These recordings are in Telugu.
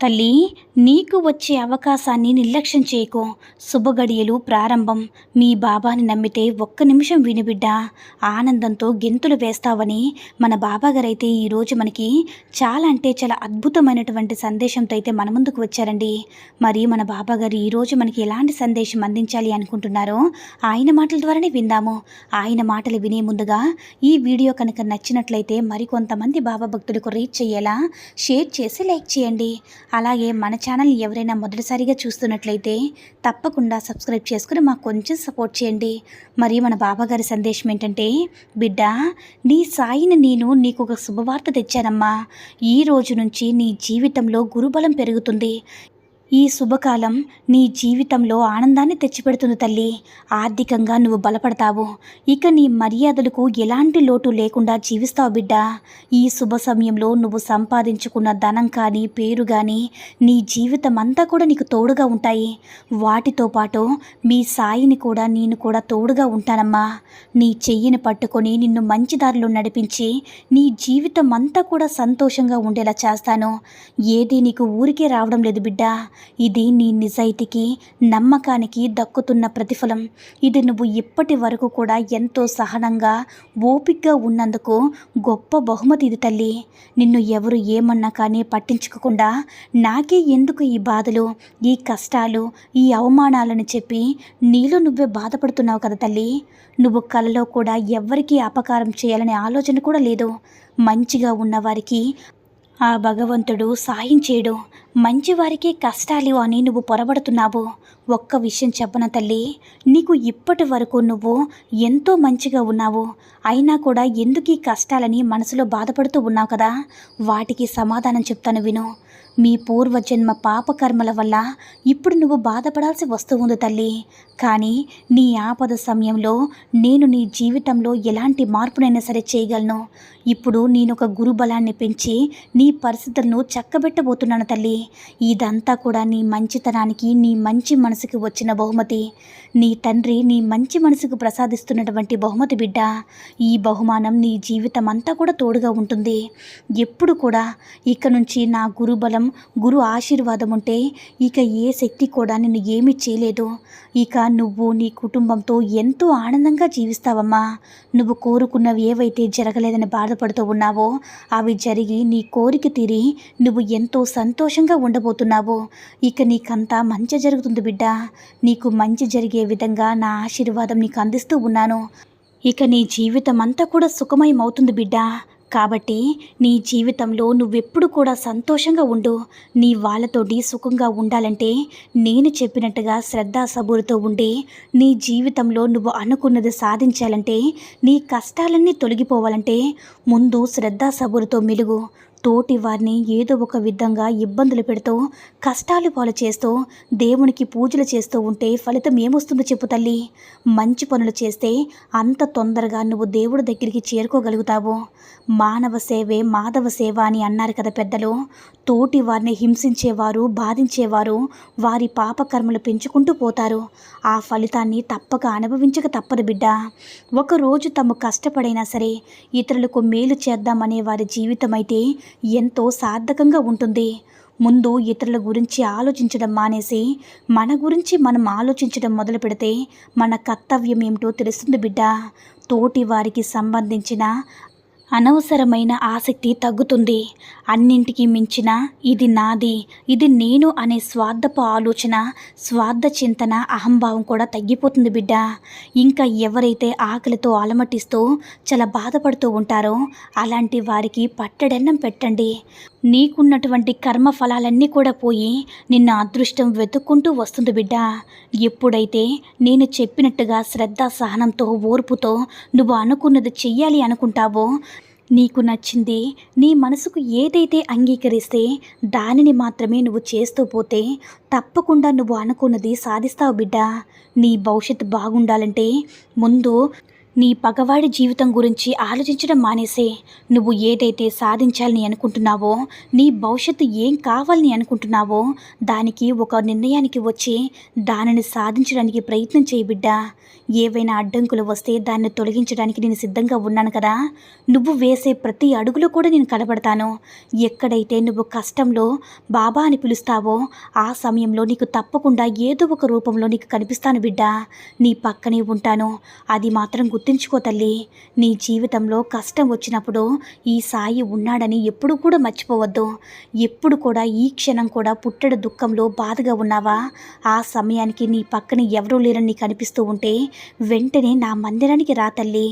తల్లి నీకు వచ్చే అవకాశాన్ని నిర్లక్ష్యం చేయకు. శుభగడియలు ప్రారంభం. మీ బాబాని నమ్మితే ఒక్క నిమిషం వినిబిడ్డ ఆనందంతో గెంతులు వేస్తావని మన బాబాగారైతే ఈరోజు మనకి చాలా అంటే చాలా అద్భుతమైనటువంటి సందేశంతో అయితే మన ముందుకు వచ్చారండి. మరి మన బాబాగారు ఈరోజు మనకి ఎలాంటి సందేశం అందించాలి అనుకుంటున్నారో ఆయన మాటల ద్వారానే విందాము. ఆయన మాటలు వినే ముందుగా ఈ వీడియో కనుక నచ్చినట్లయితే మరికొంతమంది బాబా భక్తులకు రీచ్ అయ్యేలా షేర్ చేసి లైక్ చేయండి. అలాగే మన ఛానల్ ఎవరైనా మొదటిసారిగా చూస్తున్నట్లయితే తప్పకుండా సబ్స్క్రైబ్ చేసుకుని మాకు కొంచెం సపోర్ట్ చేయండి. మరి మన బాబాగారి సందేశం ఏంటంటే బిడ్డ నీ సాయిని నేను నీకు ఒక శుభవార్త తెచ్చానమ్మా. ఈ రోజు నుంచి నీ జీవితంలో గురుబలం పెరుగుతుంది. ఈ శుభకాలం నీ జీవితంలో ఆనందాన్ని తెచ్చిపెడుతుంది తల్లి. ఆర్థికంగా నువ్వు బలపడతావు. ఇక నీ మర్యాదలకు ఎలాంటి లోటు లేకుండా జీవిస్తావు బిడ్డ. ఈ శుభ సమయంలో నువ్వు సంపాదించుకున్న ధనం కానీ పేరు కానీ నీ జీవితం అంతా కూడా నీకు తోడుగా ఉంటాయి. వాటితో పాటు మీ సాయిని కూడా నేను కూడా తోడుగా ఉంటానమ్మా. నీ చెయ్యిని పట్టుకొని నిన్ను మంచి దారిలో నడిపించి నీ జీవితం అంతా కూడా సంతోషంగా ఉండేలా చేస్తాను. ఏది నీకు ఊరికే రావడం లేదు బిడ్డ. ఇది నీ నిజాయితీకి నమ్మకానికి దక్కుతున్న ప్రతిఫలం. ఇది నువ్వు ఇప్పటి వరకు కూడా ఎంతో సహనంగా ఓపికగా ఉన్నందుకు గొప్ప బహుమతి ఇది తల్లి. నిన్ను ఎవరు ఏమన్నా కానీ పట్టించుకోకుండా నాకే ఎందుకు ఈ బాధలు ఈ కష్టాలు ఈ అవమానాలను చెప్పి నీలో నువ్వే బాధపడుతున్నావు కదా తల్లి. నువ్వు కలలో కూడా ఎవ్వరికీ అపకారం చేయాలనే ఆలోచన కూడా లేదు. మంచిగా ఉన్నవారికి ఆ భగవంతుడు సాయం చేయడు. మంచివారికి కష్టాలు అని నువ్వు పొరబడుతున్నావు. ఒక్క విషయం చెప్పన తల్లి? నీకు ఇప్పటి వరకు నువ్వు ఎంతో మంచిగా ఉన్నావు. అయినా కూడా ఎందుకు ఈ కష్టాలని మనసులో బాధపడుతూ ఉన్నావు కదా? వాటికి సమాధానం చెప్తాను విను. మీ పూర్వజన్మ పాపకర్మల వల్ల ఇప్పుడు నువ్వు బాధపడాల్సి వస్తూ ఉంది తల్లి. కానీ నీ ఆపద సమయంలో నేను నీ జీవితంలో ఎలాంటి మార్పునైనా సరే చేయగలను. ఇప్పుడు నేను ఒక గురుబలాన్ని పెంచి నీ పరిస్థితులను చక్కబెట్టబోతున్నాను తల్లి. ఇదంతా కూడా నీ మంచితనానికి నీ మంచి మనసుకి వచ్చిన బహుమతి. నీ తండ్రి నీ మంచి మనసుకు ప్రసాదిస్తున్నటువంటి బహుమతి బిడ్డ. ఈ బహుమానం నీ జీవితం అంతా కూడా తోడుగా ఉంటుంది. ఎప్పుడు కూడా ఇక నుంచి నా గురుబలం గురు ఆశీర్వాదం ఉంటే ఇక ఏ శక్తి కూడా నిన్ను ఏమీ చేయలేదు. ఇక నువ్వు నీ కుటుంబంతో ఎంతో ఆనందంగా జీవిస్తావమ్మా. నువ్వు కోరుకున్నవి ఏవైతే జరగలేదని బాధపడుతూ ఉన్నావో అవి జరిగి నీ కోరిక తీరి నువ్వు ఎంతో సంతోషంగా ఉండబోతున్నావు. ఇక నీకంతా మంచి జరుగుతుంది బిడ్డ. నీకు మంచి జరిగే విధంగా నా ఆశీర్వాదం నీకు అందిస్తూ ఉన్నాను. ఇక నీ జీవితం అంతా కూడా సుఖమయమవుతుంది బిడ్డ. కాబట్టి నీ జీవితంలో నువ్వెప్పుడు కూడా సంతోషంగా ఉండు. నీ వాళ్ళతోటి సుఖంగా ఉండాలంటే నేను చెప్పినట్టుగా శ్రద్ధా సబూరుతో ఉండి నీ జీవితంలో నువ్వు అనుకున్నది సాధించాలంటే నీ కష్టాలన్నీ తొలగిపోవాలంటే ముందు శ్రద్ధా సబూరుతో మెలుగు. తోటి వారిని ఏదో ఒక విధంగా ఇబ్బందులు పెడుతూ కష్టాలు పాలు చేస్తూ దేవునికి పూజలు చేస్తూ ఉంటే ఫలితం ఏమొస్తుందో చెప్పు తల్లి. మంచి పనులు చేస్తే అంత తొందరగా నువ్వు దేవుడి దగ్గరికి చేరుకోగలుగుతావు. మానవ సేవే మాధవ సేవ అని అన్నారు కదా పెద్దలు. తోటి వారిని హింసించేవారు బాధించేవారు వారి పాపకర్మలు పెంచుకుంటూ పోతారు. ఆ ఫలితాన్ని తప్పక అనుభవించక తప్పదు బిడ్డ. ఒకరోజు తమ కష్టపడైనా సరే ఇతరులకు మేలు చేద్దామనే వారి జీవితం అయితే ఎంతో సార్థకంగా ఉంటుంది. ముందు ఇతరుల గురించి ఆలోచించడం మానేసి మన గురించి మనం ఆలోచించడం మొదలు పెడితే మన కర్తవ్యం ఏమిటో తెలుస్తుంది బిడ్డ. తోటి వారికి సంబంధించిన అనవసరమైన ఆసక్తి తగ్గుతుంది. అన్నింటికి మించిన ఇది నాది ఇది నేను అనే స్వార్థపు ఆలోచన స్వార్థ చింతన అహంభావం కూడా తగ్గిపోతుంది బిడ్డ. ఇంకా ఎవరైతే ఆకలితో అలమటిస్తూ చాలా బాధపడుతూ ఉంటారో అలాంటి వారికి పట్టడన్నం పెట్టండి. నీకున్నటువంటి కర్మ ఫలాలన్నీ కూడా పోయి నిన్న అదృష్టం వెతుక్కుంటూ వస్తుంది బిడ్డ. ఎప్పుడైతే నేను చెప్పినట్టుగా శ్రద్ధ సహనంతో ఓర్పుతో నువ్వు అనుకున్నది చెయ్యాలి అనుకుంటావో నీకు నచ్చింది నీ మనసుకు ఏదైతే అంగీకరిస్తే దానిని మాత్రమే నువ్వు చేస్తూ పోతే తప్పకుండా నువ్వు అనుకున్నది సాధిస్తావు బిడ్డ. నీ భవిష్యత్తు బాగుండాలంటే ముందు నీ పగవాడి జీవితం గురించి ఆలోచించడం మానేసే. నువ్వు ఏదైతే సాధించాలని అనుకుంటున్నావో నీ భవిష్యత్తు ఏం కావాలని అనుకుంటున్నావో దానికి ఒక నిర్ణయానికి వచ్చి దానిని సాధించడానికి ప్రయత్నం చేయి బిడ్డా. ఏవైనా అడ్డంకులు వస్తే దాన్ని తొలగించడానికి నేను సిద్ధంగా ఉన్నాను కదా. నువ్వు వేసే ప్రతి అడుగులో కూడా నేను కనబడతాను. ఎక్కడైతే నువ్వు కష్టంలో బాబా అని పిలుస్తావో ఆ సమయంలో నీకు తప్పకుండా ఏదో ఒక రూపంలో నీకు కనిపిస్తాను బిడ్డ. నీ పక్కనే ఉంటాను. అది మాత్రం గుర్తు గుర్తుంచుకో తల్లి. నీ జీవితంలో కష్టం వచ్చినప్పుడు ఈ సాయి ఉన్నాడని ఎప్పుడు కూడా మర్చిపోవద్దు. ఎప్పుడు కూడా ఈ క్షణం కూడా పుట్టడు దుఃఖంలో బాధగా ఉన్నావా? ఆ సమయానికి నీ పక్కన ఎవరూ లేరని కనిపిస్తూ ఉంటే వెంటనే నా మందిరానికి రా తల్లి.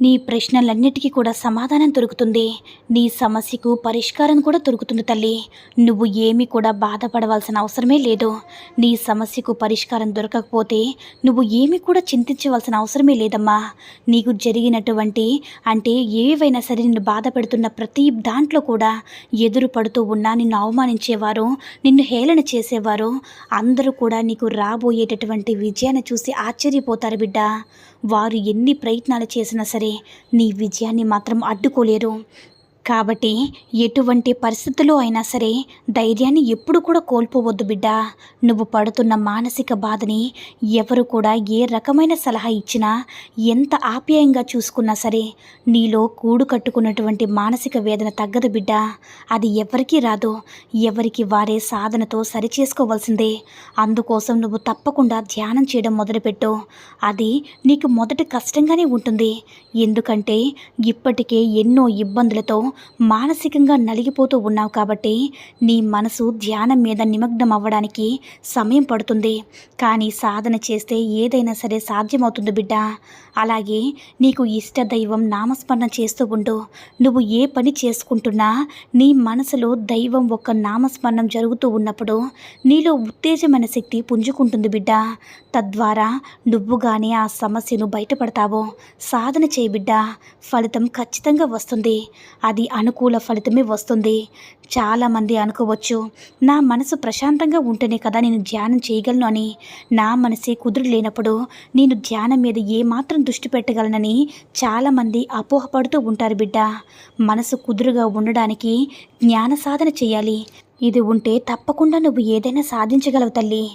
నీ ప్రశ్నలన్నిటికీ కూడా సమాధానం దొరుకుతుంది. నీ సమస్యకు పరిష్కారం కూడా దొరుకుతుంది తల్లి. నువ్వు ఏమీ కూడా బాధపడవలసిన అవసరమే లేదు. నీ సమస్యకు పరిష్కారం దొరకకపోతే నువ్వు ఏమీ కూడా చింతించవలసిన అవసరమే లేదమ్మా. నీకు జరిగినటువంటి అంటే ఏవైనా సరే నిన్ను బాధ పెడుతున్న ప్రతి దాంట్లో కూడా ఎదురు పడుతూ ఉన్నా నిన్ను అవమానించేవారు నిన్ను హేళన చేసేవారు అందరూ కూడా నీకు రాబోయేటటువంటి విజయాన్ని చూసి ఆశ్చర్యపోతారు బిడ్డ. వారు ఎన్ని ప్రయత్నాలు చేసినా సరే నీ విజయాన్ని మాత్రం అడ్డుకోలేరు. కాబట్టి ఎటువంటి పరిస్థితుల్లో అయినా సరే ధైర్యాన్ని ఎప్పుడు కూడా కోల్పోవద్దు బిడ్డ. నువ్వు పడుతున్న మానసిక బాధని ఎవరు కూడా ఏ రకమైన సలహా ఇచ్చినా ఎంత ఆప్యాయంగా చూసుకున్నా సరే నీలో కూడు కట్టుకున్నటువంటి మానసిక వేదన తగ్గదు బిడ్డ. అది ఎవరికీ రాదు. ఎవరికి వారే సాధనతో సరిచేసుకోవాల్సిందే. అందుకోసం నువ్వు తప్పకుండా ధ్యానం చేయడం మొదలుపెట్టు. అది నీకు మొదట కష్టంగానే ఉంటుంది. ఎందుకంటే ఇప్పటికే ఎన్నో ఇబ్బందులతో మానసికంగా నలిగిపోతూ ఉన్నావు కాబట్టి నీ మనసు ధ్యానం మీద నిమగ్నం అవ్వడానికి సమయం పడుతుంది. కానీ సాధన చేస్తే ఏదైనా సరే సాధ్యమవుతుంది బిడ్డ. అలాగే నీకు ఇష్ట దైవం నామస్మరణ చేస్తూ ఉండు. నువ్వు ఏ పని చేసుకుంటున్నా నీ మనసులో దైవం ఒక నామస్మరణం జరుగుతూ ఉన్నప్పుడు నీలో ఉత్తేజమైన శక్తి పుంజుకుంటుంది బిడ్డ. తద్వారా నువ్వుగానే ఆ సమస్యను బయటపడతావు. సాధన చేయబిడ్డ ఫలితం ఖచ్చితంగా వస్తుంది. అది అనుకూల ఫలితమే వస్తుంది. చాలామంది అనుకోవచ్చు నా మనసు ప్రశాంతంగా ఉంటేనే కదా నేను ధ్యానం చేయగలను అని. నా మనసే కుదురు లేనప్పుడు నేను ధ్యానం మీద ఏమాత్రం దృష్టి పెట్టగలనని చాలామంది అపోహపడుతూ ఉంటారు బిడ్డ. మనసు కుదురుగా ఉండడానికి జ్ఞాన సాధన చేయాలి. ఇది ఉంటే తప్పకుండా నువ్వు ఏదైనా సాధించగలవు తల్లి.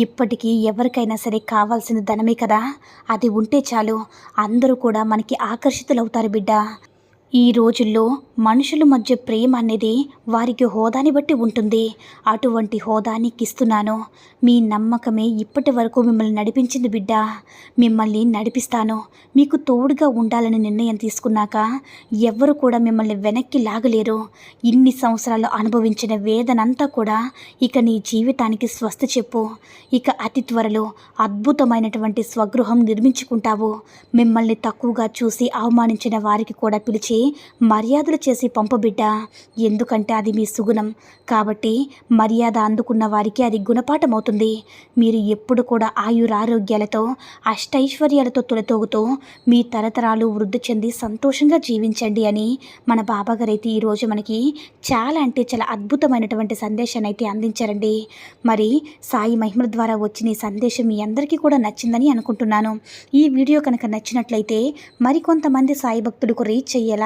ఇప్పటికీ ఎవరికైనా సరే కావాల్సిన ధనమే కదా. అది ఉంటే చాలు. అందరూ కూడా మనకి ఆకర్షితులవుతారు బిడ్డ. ఈ రోజుల్లో మనుషుల మధ్య ప్రేమ అనేది వారికి హోదాని బట్టి ఉంటుంది. అటువంటి హోదాని ఇస్తున్నాను మీ నమ్మకమే ఇప్పటి వరకు మిమ్మల్ని నడిపించింది బిడ్డ. మిమ్మల్ని నడిపిస్తాను. మీకు తోడుగా ఉండాలని నిర్ణయం తీసుకున్నాక ఎవ్వరు కూడా మిమ్మల్ని వెనక్కి లాగలేరు. ఇన్ని సంవత్సరాలు అనుభవించిన వేదనంతా కూడా ఇక నీ జీవితానికి స్వస్థ చెప్పు. ఇక అతి త్వరలో అద్భుతమైనటువంటి స్వగృహం నిర్మించుకుంటావు. మిమ్మల్ని తక్కువగా చూసి అవమానించిన వారికి కూడా పిలిచి మర్యాదలు చేసి పంపబిడ్డ? ఎందుకంటే అది మీ సుగుణం. కాబట్టి మర్యాద అందుకున్న వారికి అది గుణపాఠం అవుతుంది మీరు ఎప్పుడు కూడా ఆయురారోగ్యాలతో అష్టైశ్వర్యాలతో తొలతోగుతూ మీ తరతరాలు వృద్ధి చెంది సంతోషంగా జీవించండి అని మన బాబాగారు అయితే ఈరోజు మనకి చాలా అంటే చాలా అద్భుతమైనటువంటి సందేశాన్ని అయితే అందించారండి. మరి సాయి మహిమల ద్వారా వచ్చిన ఈ సందేశం మీ అందరికీ కూడా నచ్చిందని అనుకుంటున్నాను. ఈ వీడియో కనుక నచ్చినట్లయితే మరికొంతమంది సాయి భక్తులకు రీచ్ అయ్యేలా